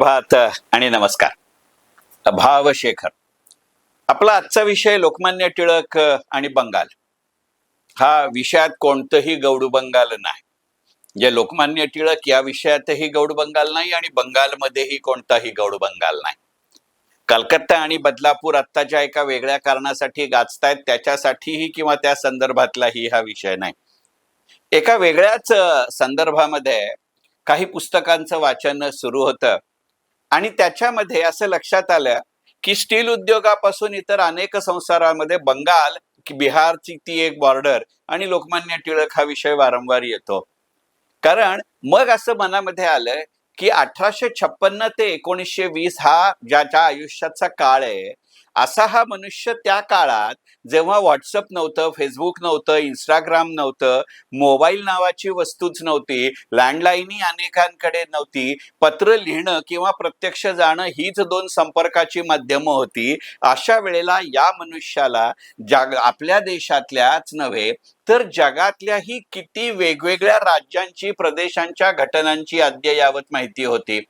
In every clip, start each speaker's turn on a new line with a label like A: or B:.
A: सुप्रभात आणि नमस्कार. भावशेखर आपला आजचा विषय लोकमान्य टिळक आणि बंगाल. हा विषयात कोणतंही गौड बंगाल नाही. जे लोकमान्य टिळक या विषयातही गौड बंगाल नाही आणि बंगालमध्येही कोणताही गौड बंगाल नाही. कलकत्ता आणि बदलापूर आत्ताच्या एका वेगळ्या कारणासाठी गाजतायत त्याच्यासाठीही किंवा त्या संदर्भातलाही हा विषय नाही. एका वेगळ्याच संदर्भामध्ये काही पुस्तकांचं वाचन सुरू होतं. आणि त्याच्यामध्ये असं लक्षात आलं की स्टील उद्योगापासून इतर अनेक संसारामध्ये बंगाल बिहारची ती एक बॉर्डर आणि लोकमान्य टिळक हा विषय वारंवार येतो. कारण मग असं मनामध्ये आलं की अठराशे छप्पन्न ते एकोणीसशे वीस हा ज्याच्या आयुष्याचा काळ आहे असा हा मनुष्य त्या काळात जेव्हा व्हॉट्सअप नव्हतं फेसबुक नव्हतं इंस्टाग्राम नव्हतं मोबाईल नावाची वस्तूच नव्हती लँडलाईनही अनेकांकडे नव्हती पत्र लिहिणं किंवा प्रत्यक्ष जाणं हीच दोन संपर्काची माध्यमं होती. अशा वेळेला या मनुष्याला जाग आपल्या देशातल्याच नव्हे तर जगातल्याही किती वेगवेगळ्या राज्यांची प्रदेशांच्या घटनांची अद्ययावत माहिती होती.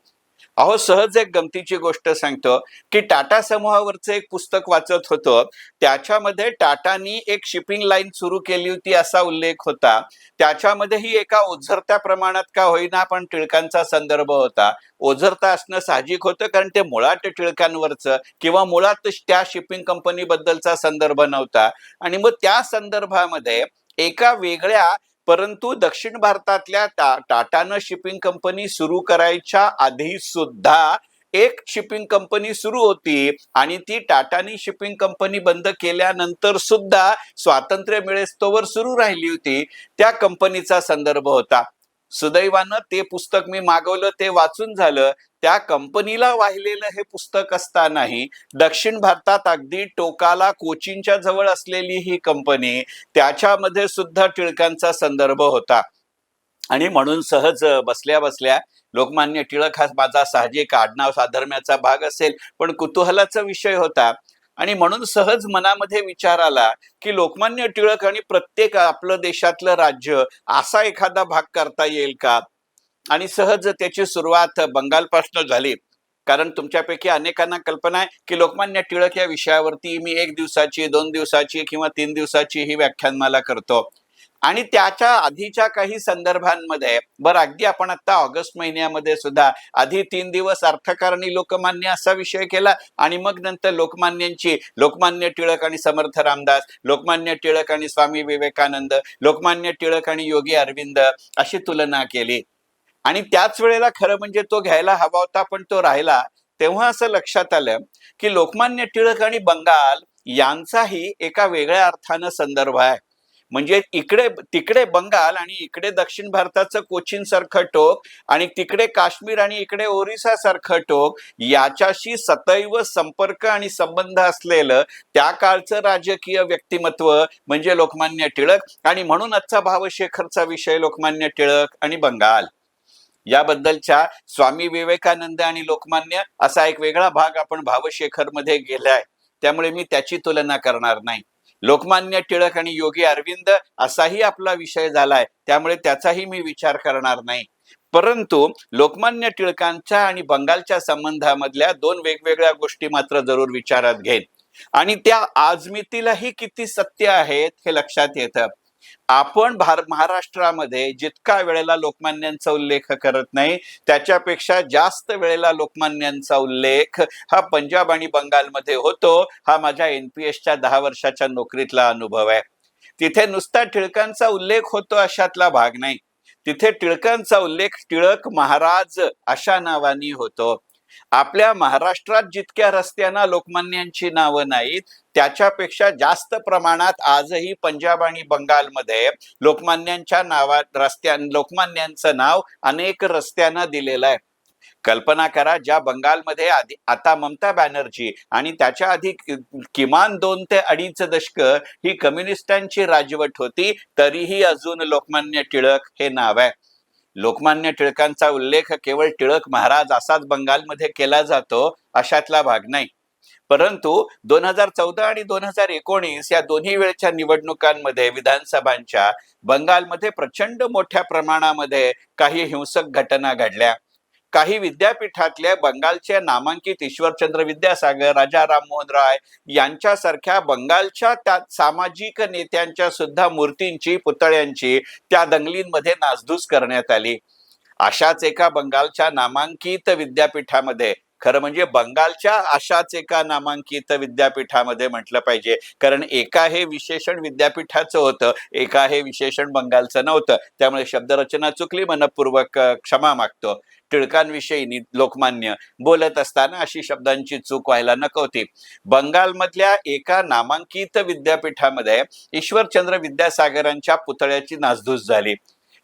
A: अहो सहज एक गमतीची गोष्ट सांगतो की टाटा समूहावरचं एक पुस्तक वाचत होतं. त्याच्यामध्ये टाटानी एक शिपिंग लाईन सुरू केली होती असा उल्लेख होता. त्याच्यामध्येही एका ओझरत्या प्रमाणात का होईना पण टिळकांचा संदर्भ होता. ओझरता असणं साहजिक होतं कारण ते मुळात टिळकांवरचं किंवा मुळात त्या शिपिंग कंपनी बद्दलचा संदर्भ नव्हता. आणि मग त्या संदर्भामध्ये एका वेगळ्या परंतु दक्षिण भारतातल्या टा टाटानं शिपिंग कंपनी सुरू करायच्या आधी सुद्धा एक शिपिंग कंपनी सुरू होती आणि ती टाटानी शिपिंग कंपनी बंद केल्यानंतर सुद्धा स्वातंत्र्य मिळेस्तोवर सुरू राहिली होती. त्या कंपनीचा संदर्भ होता. सुदैवानं ते पुस्तक मी मागवलं ते वाचून झालं. त्या कंपनीला वाहिलेलं हे पुस्तक असतानाही दक्षिण भारतात अगदी टोकाला कोचीनच्या जवळ असलेली ही कंपनी त्याच्यामध्ये सुद्धा टिळकांचा संदर्भ होता. आणि म्हणून सहज बसल्या बसल्या लोकमान्य टिळक हा माझा साहजिक आडनाव साधर्म्याचा भाग असेल. पण कुतूहलाचा विषय होता. आणि म्हणून सहज मनामध्ये विचार आला की लोकमान्य टिळक आणि प्रत्येक आपलं देशातलं राज्य असा एखादा भाग करता येईल का? आणि सहज त्याची सुरुवात बंगालपासून झाली. कारण तुमच्यापैकी अनेकांना कल्पना आहे की लोकमान्य टिळक या विषयावरती मी एक दिवसाची दोन दिवसाची किंवा तीन दिवसाची ही व्याख्यानमाला करतो. आणि त्याच्या आधीच्या काही संदर्भांमध्ये बरं अगदी आपण आता ऑगस्ट महिन्यामध्ये सुद्धा आधी तीन दिवस अर्थकारणी लोकमान्य असा विषय केला आणि मग नंतर लोकमान्यांची लोकमान्य टिळक आणि समर्थ रामदास लोकमान्य टिळक आणि स्वामी विवेकानंद लोकमान्य टिळक आणि योगी अरविंद अशी तुलना केली. आणि त्याच वेळेला खरं म्हणजे तो घ्यायला हवा होता पण तो राहिला. तेव्हा असं लक्षात आलं की लोकमान्य टिळक आणि बंगाल यांचाही एका वेगळ्या अर्थानं संदर्भ आहे. म्हणजे इकडे तिकडे बंगाल आणि इकडे दक्षिण भारताचं कोचीन सारखं टोक आणि तिकडे काश्मीर आणि इकडे ओरिसा सारखं टोक याच्याशी सतैव संपर्क आणि संबंध असलेलं त्या काळचं राजकीय व्यक्तिमत्व म्हणजे लोकमान्य टिळक आणि म्हणून आजचा भावशेखरचा विषय लोकमान्य टिळक आणि बंगाल. याबद्दलच्या स्वामी विवेकानंद आणि लोकमान्य असा एक वेगळा भाग आपण भावशेखरमध्ये गेलाय. त्यामुळे मी त्याची तुलना करणार नाही. लोकमान्य टिळक आणि योगी अरविंद असाही आपला विषय झालाय. त्यामुळे त्याचाही मी विचार करणार नाही. परंतु लोकमान्य टिळकांच्या आणि बंगालच्या संबंधामधल्या दोन वेगवेगळ्या गोष्टी मात्र जरूर विचारात घेईन. आणि त्या आजमितीलाही किती सत्य आहेत हे लक्षात येतं. आपण भार महाराष्ट्रामध्ये जितका वेळेला लोकमान्यांचा उल्लेख करत नाही त्याच्यापेक्षा जास्त वेळेला लोकमान्यांचा उल्लेख हा पंजाब आणि बंगालमध्ये होतो हा माझ्या एनपीएसच्या दहा वर्षाच्या नोकरीतला अनुभव आहे. तिथे नुसता टिळकांचा उल्लेख होतो अशातला भाग नाही. तिथे टिळकांचा उल्लेख टिळक महाराज अशा नावानी होतो. आपल्या महाराष्ट्रात जितक्या रस्त्यांना लोकमान्यांची नावं नाहीत त्याच्यापेक्षा जास्त प्रमाणात आजही पंजाब आणि बंगालमध्ये लोकमान्यांच्या नावात रस्त्या लोकमान्यांचं नाव अनेक रस्त्यांना दिलेलं आहे. कल्पना करा ज्या बंगालमध्ये आधी आता ममता बॅनर्जी आणि त्याच्या आधी किमान दोन ते अडीच दशक ही कम्युनिस्टांची राजवट होती तरीही अजून लोकमान्य टिळक हे नाव आहे. लोकमान्य टिळकांचा उल्लेख केवळ टिळक महाराज असाच बंगालमध्ये केला जातो अशातला भाग नाही. परंतु दोन हजार चौदा आणि दोन हजार एकोणीस या दोन्ही वेळच्या निवडणुकांमध्ये विधानसभांच्या बंगालमध्ये प्रचंड मोठ्या प्रमाणामध्ये काही हिंसक घटना घडल्या. काही विद्यापीठातले बंगालचे नामांकित ईश्वरचंद्र विद्यासागर राजा राममोहन राय यांच्यासारख्या बंगालच्या त्या सामाजिक नेत्यांच्या सुद्धा मूर्तींची पुतळ्यांची त्या दंगलींमध्ये नासधूस करण्यात आली. अशाच एका बंगालच्या नामांकित विद्यापीठामध्ये खरं म्हणजे बंगालच्या अशाच एका नामांकित विद्यापीठामध्ये म्हटलं पाहिजे. कारण एका हे विशेषण विद्यापीठाचं होतं एका हे विशेषण बंगालचं नव्हतं. त्यामुळे शब्दरचना चुकली मनपूर्वक क्षमा मागतो. टिळकांविषयी लोकमान्य बोलत असताना अशी शब्दांची चूक व्हायला नको होती. बंगालमधल्या एका नामांकित विद्यापीठामध्ये ईश्वरचंद्र विद्यासागरांच्या पुतळ्याची नासधूस झाली.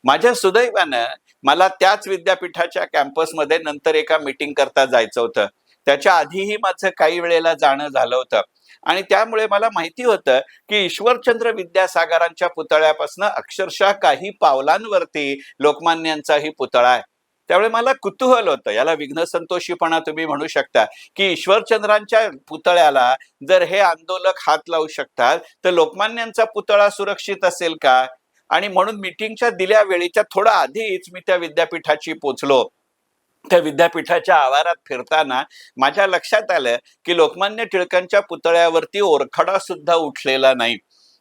A: माझ्या सुदैवानं मला त्याच विद्यापीठाच्या कॅम्पसमध्ये नंतर एका मीटिंग करता जायचं होतं. त्याच्या आधीही माझं काही वेळेला जाणं झालं होतं. आणि त्यामुळे मला माहिती होतं की ईश्वरचंद्र विद्यासागरांच्या पुतळ्यापासून अक्षरशः काही पावलांवरती लोकमान्यांचाही पुतळा आहे. त्यामुळे मला कुतूहल होतं. याला विघ्न संतोषीपणा तुम्ही म्हणू शकता की ईश्वरचंद्रांच्या पुतळ्याला जर हे आंदोलक हात लावू शकतात तर लोकमान्यांचा पुतळा सुरक्षित असेल का? आणि म्हणून मिटिंगच्या दिल्या वेळेच्या थोडा आधीच मी त्या विद्यापीठाची पोचलो. त्या विद्यापीठाच्या आवारात फिरताना माझ्या लक्षात आलं की लोकमान्य टिळकांच्या पुतळ्यावरती ओरखडा सुद्धा उठलेला नाही.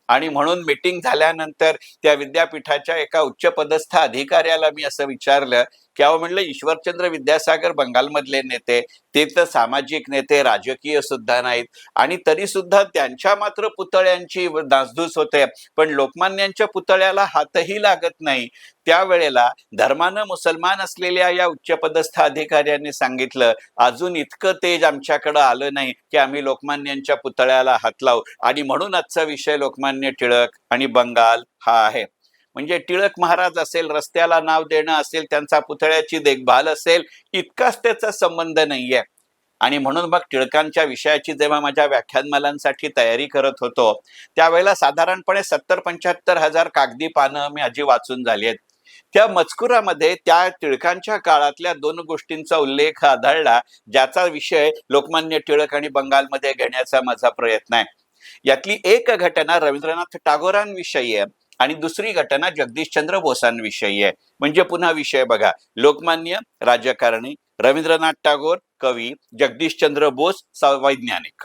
A: आणि म्हणून मिटिंग झाल्यानंतर त्या विद्यापीठाच्या एका उच्चपदस्थ अधिकाऱ्याला मी असं विचारलं की अहो म्हणलं ईश्वरचंद्र विद्यासागर बंगालमधले नेते ते तर सामाजिक नेते राजकीय सुद्धा नाहीत. आणि तरी सुद्धा त्यांच्या मात्र पुतळ्यांची नासधूस होते पण लोकमान्यांच्या पुतळ्याला हातही लागत नाही. त्यावेळेला धर्मानं मुसलमान असलेल्या या उच्चपदस्थ अधिकाऱ्यांनी सांगितलं अजून इतकं तेज आमच्याकडं आलं नाही की आम्ही लोकमान्यांच्या पुतळ्याला हात लावू. आणि म्हणून आजचा विषय लोकमान्य टिळक आणि बंगाल हा आहे. म्हणजे टिळक महाराज असेल रस्त्याला नाव देणं असेल त्यांचा पुतळ्याची देखभाल असेल इतकाच त्याचा संबंध नाहीये. आणि म्हणून मग टिळकांच्या विषयाची जेव्हा माझ्या व्याख्यानमालांसाठी तयारी करत होतो त्यावेळेला साधारणपणे सत्तर पंच्याहत्तर हजार कागदी पानं मी आजी वाचून झाली आहेत. त्या मजकुरामध्ये त्या टिळकांच्या काळातल्या दोन गोष्टींचा उल्लेख आढळला ज्याचा विषय लोकमान्य टिळक आणि बंगालमध्ये घेण्याचा माझा प्रयत्न आहे. यातली एक घटना रवींद्रनाथ टागोरांविषयी आहे. आणि दुसरी घटना जगदीशचंद्र बोसांविषयी आहे. म्हणजे पुन्हा विषय बघा. लोकमान्य राजकारणी रवींद्रनाथ टागोर कवी जगदीशचंद्र बोस वैज्ञानिक.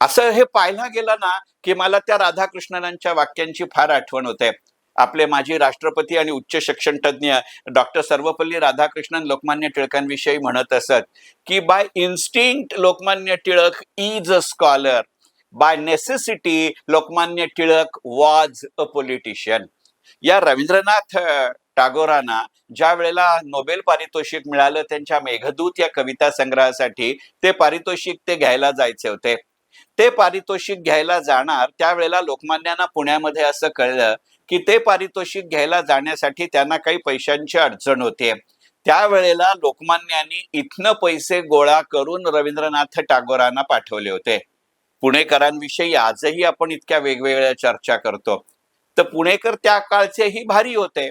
A: असं हे पाहायला गेलं ना की मला त्या राधाकृष्णनांच्या वाक्यांची फार आठवण होते. आपले माजी राष्ट्रपती आणि उच्च शिक्षण तज्ज्ञ डॉक्टर सर्वपल्ली राधाकृष्णन लोकमान्य टिळकांविषयी म्हणत असत की by instinct Lokmanya Tilak is a scholar. By necessity Lokmanya Tilak was a politician या रवींद्रनाथ टागोरांना ज्या वेळेला नोबेल पारितोषिक मिळालं त्यांच्या मेघदूत या कविता संग्रहासाठी ते पारितोषिक ते घ्यायला जायचे होते. ते पारितोषिक घ्यायला जाणार त्यावेळेला लोकमान्यांना पुण्यामध्ये असं कळलं की ते पारितोषिक घ्यायला जाण्यासाठी त्यांना काही पैशांची अडचण होते. त्यावेळेला लोकमान्यांनी इथनं पैसे गोळा करून रवींद्रनाथ टागोरांना पाठवले होते. पुणेकरांविषयी आजही आपण इतक्या वेगवेगळ्या चर्चा करतो. तर पुणेकर त्या काळचेही भारी होते.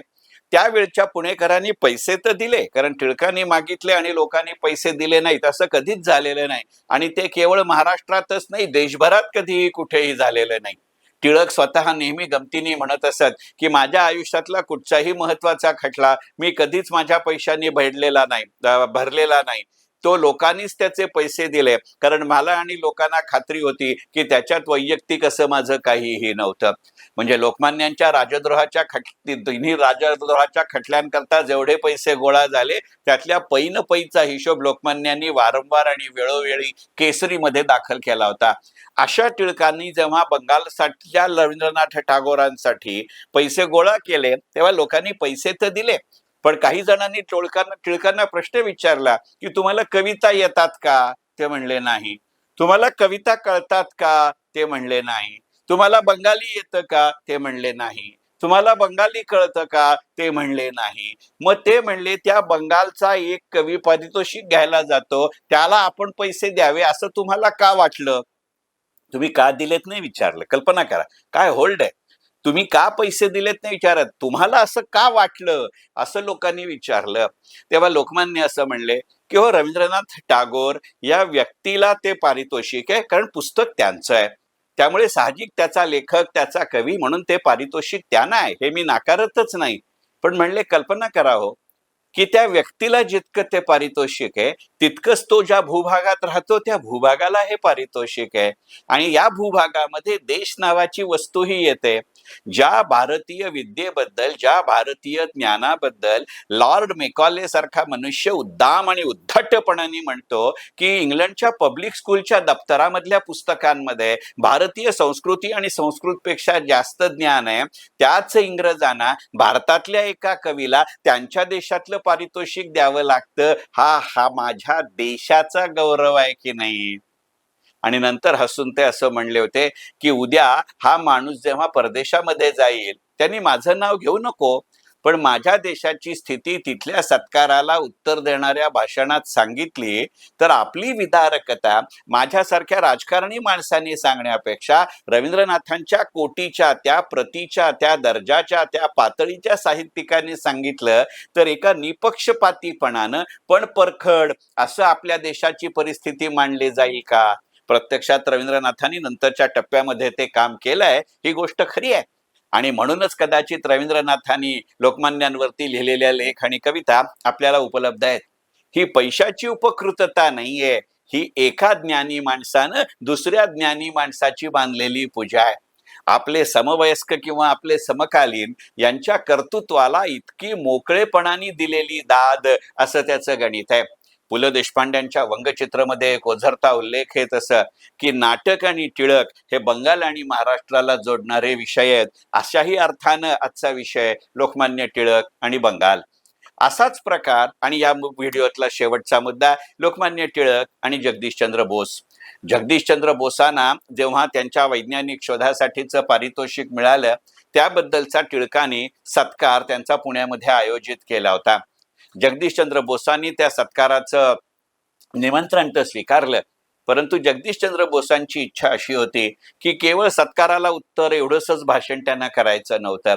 A: त्यावेळच्या पुणेकरांनी पैसे तर दिले कारण टिळकांनी मागितले आणि लोकांनी पैसे दिले नाहीत असं कधीच झालेलं नाही. आणि ते केवळ महाराष्ट्रातच नाही देशभरात कधीही कुठेही झालेलं नाही. टिळक स्वतः नेहमी गमतीने म्हणत असत की माझ्या आयुष्यातला कुठचाही महत्त्वाचा खटला मी कधीच माझ्या पैशांनी भरलेला नाही भरलेला नाही. तो लोकांनीच त्याचे पैसे दिले. कारण मला आणि लोकांना खात्री होती की त्याच्यात वैयक्तिक असं माझं काहीही नव्हतं. म्हणजे लोकमान्यांच्या राजद्रोहाच्या खटली दोन्ही राजद्रोहाच्या खटल्यांकरता जेवढे पैसे गोळा झाले त्यातल्या पैन पैचा हिशोब लोकमान्यांनी वारंवार आणि वेळोवेळी केसरीमध्ये दाखल केला होता. अशा टिळकांनी जेव्हा बंगालसाठीच्या रवींद्रनाथ टागोरांसाठी पैसे गोळा केले तेव्हा लोकांनी पैसे तर दिले पण काही जणांनी टोळकांना टिळकांना प्रश्न विचारला की तुम्हाला कविता येतात का? ते म्हणले नाही. तुम्हाला कविता कळतात का? ते म्हणले नाही. तुम्हाला बंगाली येतं का? ते म्हणले नाही. तुम्हाला बंगाली कळतं का? ते म्हणले नाही. मग ते म्हणले त्या बंगालचा एक कवी पारितोषिक घ्यायला जातो. त्याला आपण पैसे द्यावे असं तुम्हाला का वाटलं? तुम्ही का दिलेत नाही विचारलं? कल्पना करा. काय होल्ड आहे? तुम्ही का पैसे दिलेत नाही विचारत? तुम्हाला असं का वाटलं? असं लोकांनी विचारलं. तेव्हा लोकमान्य असं म्हणले की हो रवींद्रनाथ टागोर या व्यक्तीला ते पारितोषिक आहे कारण पुस्तक त्यांचं आहे. त्यामुळे साहजिक त्याचा लेखक त्याचा कवी म्हणून ते पारितोषिक त्यांना आहे. हे मी नाकारतच नाही. पण म्हणले कल्पना करा हो की त्या व्यक्तीला जितकं ते पारितोषिक आहे तितकंच तो ज्या भूभागात राहतो त्या भूभागाला हे पारितोषिक आहे. आणि या भूभागामध्ये देश नावाची वस्तूही येते. ज्या भारतीय विद्येबद्दल ज्या भारतीय ज्ञानाबद्दल लॉर्ड मेकॉले सारखा मनुष्य उद्दाम आणि उद्धटपणाने म्हणतो की इंग्लंडच्या पब्लिक स्कूलच्या दप्तरामधल्या पुस्तकांमध्ये भारतीय संस्कृती आणि संस्कृतपेक्षा जास्त ज्ञान आहे त्याच इंग्रजांना भारतातल्या एका कवीला त्यांच्या देशातलं पारितोषिक द्यावं लागतं. हा हा माझ्या देशाचा गौरव आहे की नाही? आणि नंतर हसून ते असं म्हणले होते की उद्या हा माणूस जेव्हा परदेशामध्ये जाईल त्यांनी माझं नाव घेऊ नको. पण माझ्या देशाची स्थिती तिथल्या सत्काराला उत्तर देणाऱ्या भाषणात सांगितली तर आपली विदारकता माझ्यासारख्या राजकारणी माणसांनी सांगण्यापेक्षा रवींद्रनाथांच्या कोटीच्या त्या प्रतीच्या त्या दर्जाच्या त्या पातळीच्या साहित्यिकांनी सांगितलं तर एका निपक्षपातीपणानं पण परखड असं आपल्या देशाची परिस्थिती मांडली जाईल का? प्रत्यक्षात रवींद्रनाथांनी नंतरच्या टप्प्यामध्ये ते काम केलंय ही गोष्ट खरी आहे. आणि म्हणूनच कदाचित रवींद्रनाथांनी लोकमान्यांवरती लिहिलेल्या लेख आणि कविता आपल्याला उपलब्ध आहेत. ही पैशाची उपकृतता नाहीये ही एका ज्ञानी माणसानं दुसऱ्या ज्ञानी माणसाची बांधलेली पूजा आहे. आपले समवयस्क किंवा आपले समकालीन यांच्या कर्तृत्वाला इतकी मोकळेपणाने दिलेली दाद असं त्याचं गणित आहे. पु ल देशपांड्यांच्या व्यंगचित्रामध्ये एक ओझरता उल्लेख आहे तसं की नाटक आणि टिळक हे बंगाल आणि महाराष्ट्राला जोडणारे विषय आहेत. अशाही अर्थानं आजचा विषय लोकमान्य टिळक आणि बंगाल. असाच प्रकार आणि या व्हिडिओतला शेवटचा मुद्दा लोकमान्य टिळक आणि जगदीशचंद्र बोस. जगदीशचंद्र बोसांना जेव्हा त्यांच्या वैज्ञानिक शोधासाठीचं पारितोषिक मिळालं त्याबद्दलचा टिळकाने सत्कार त्यांचा पुण्यामध्ये आयोजित केला होता. जगदीशचंद्र बोसांनी त्या सत्काराचं निमंत्रण तर स्वीकारलं परंतु जगदीशचंद्र बोसांची इच्छा अशी होती की केवळ सत्काराला उत्तर एवढंसच भाषण त्यांना करायचं नव्हतं.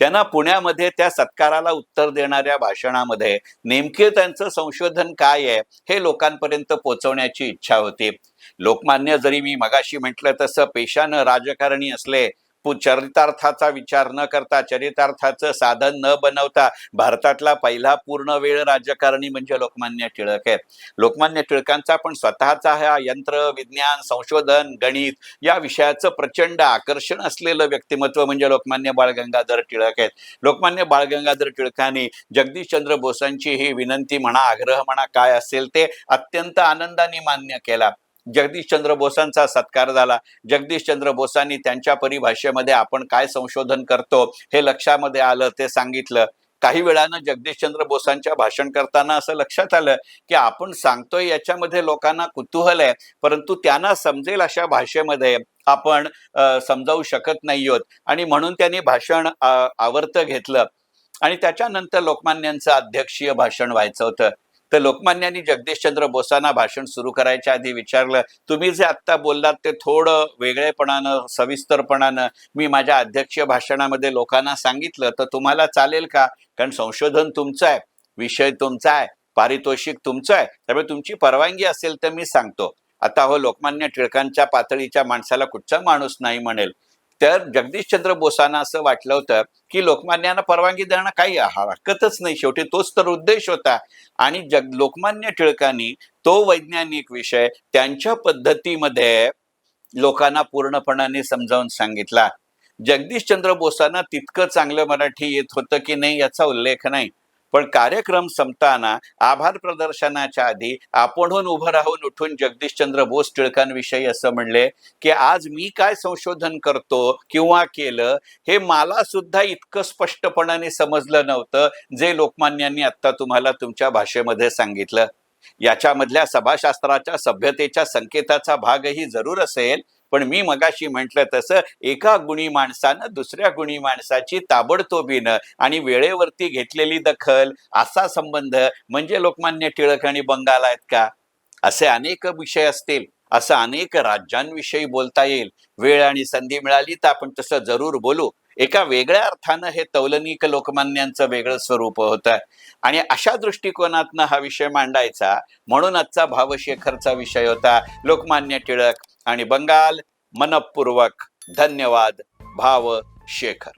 A: त्यांना पुण्यामध्ये त्या सत्काराला उत्तर देणाऱ्या भाषणामध्ये नेमके त्यांचं संशोधन काय आहे हे लोकांपर्यंत पोहोचवण्याची इच्छा होती. लोकमान्य जरी मी मगाशी म्हटलं तसं पेशानं राजकारणी असले चरितार्थाचा विचार न करता चरितार्थाचं साधन न बनवता भारतातला पहिला पूर्ण वेळ राजकारणी म्हणजे लोकमान्य टिळक आहेत लोकमान्य टिळकांचा पण स्वतःचा हा यंत्र विज्ञान संशोधन गणित या विषयाचं प्रचंड आकर्षण असलेलं व्यक्तिमत्व म्हणजे लोकमान्य बाळ गंगाधर टिळक आहेत. लोकमान्य बाळ गंगाधर टिळकांनी जगदीशचंद्र बोसांची ही विनंती म्हणा आग्रह म्हणा काय असेल ते अत्यंत आनंदाने मान्य केला. जगदीशचंद्र बोसांचा सत्कार झाला. जगदीशचंद्र बोसांनी त्यांच्या परिभाषेमध्ये आपण काय संशोधन करतो हे लक्षामध्ये आलं ते सांगितलं. काही वेळानं जगदीशचंद्र बोसांच्या भाषण करताना असं लक्षात आलं की आपण सांगतोय याच्यामध्ये लोकांना कुतूहल आहे परंतु त्यांना समजेल अशा भाषेमध्ये आपण समजावू शकत नाही आहोत. आणि म्हणून त्यांनी भाषण आवर्त घेतलं. आणि त्याच्यानंतर लोकमान्यांचं अध्यक्षीय भाषण व्हायचं होतं. तर लोकमान्यांनी जगदीशचंद्र बोसांना भाषण सुरू करायच्या आधी विचारलं तुम्ही जे आत्ता बोललात ते थोडं वेगळेपणानं सविस्तरपणानं मी माझ्या अध्यक्षीय भाषणामध्ये लोकांना सांगितलं तर तुम्हाला चालेल का? कारण संशोधन तुमचं आहे विषय तुमचा आहे पारितोषिक तुमचं आहे त्यामुळे तुमची परवानगी असेल तर मी सांगतो. आता हो लोकमान्य टिळकांच्या पातळीच्या माणसाला कुठचा माणूस नाही म्हणेल. तर जगदीशचंद्र बोसांना असं वाटलं होतं की लोकमान्यांना परवानगी देणं काही हरकतच नाही. शेवटी तोच तर उद्देश होता. आणि जग लोकमान्य टिळकांनी तो वैज्ञानिक विषय त्यांच्या पद्धतीमध्ये लोकांना पूर्णपणाने समजावून सांगितला. जगदीशचंद्र बोसांना तितकं चांगलं मराठी येत होतं की नाही याचा उल्लेख नाही. पण कार्यक्रम संपताना आभार प्रदर्शनाच्या आधी आपणहून उभं राहून उठून जगदीशचंद्र बोस टिळकांविषयी असं म्हणले की आज मी काय संशोधन करतो किंवा केलं हे मला सुद्धा इतकं स्पष्टपणाने समजलं नव्हतं जे लोकमान्यांनी आता तुम्हाला तुमच्या भाषेमध्ये सांगितलं. याच्यामधल्या सभाशास्त्राच्या सभ्यतेच्या संकेताचा भागही जरूर असेल. पण मी मगाशी म्हटलं तसं एका गुणी माणसानं दुसऱ्या गुणी माणसाची ताबडतोबीनं आणि वेळेवरती घेतलेली दखल असा संबंध म्हणजे लोकमान्य टिळक आणि बंगाल आहेत का? असे अनेक विषय असतील असं अनेक राज्यांविषयी बोलता येईल. वेळ आणि संधी मिळाली तर आपण तसं जरूर बोलू. एका वेगळ्या अर्थानं हे तौलनिक लोकमान्यांचं वेगळं स्वरूप होतं. आणि अशा दृष्टिकोनातनं हा विषय मांडायचा म्हणून आजचा भावशेखरचा विषय होता लोकमान्य टिळक आणि बंगाल मनपूर्वक. धन्यवाद भाव शेखर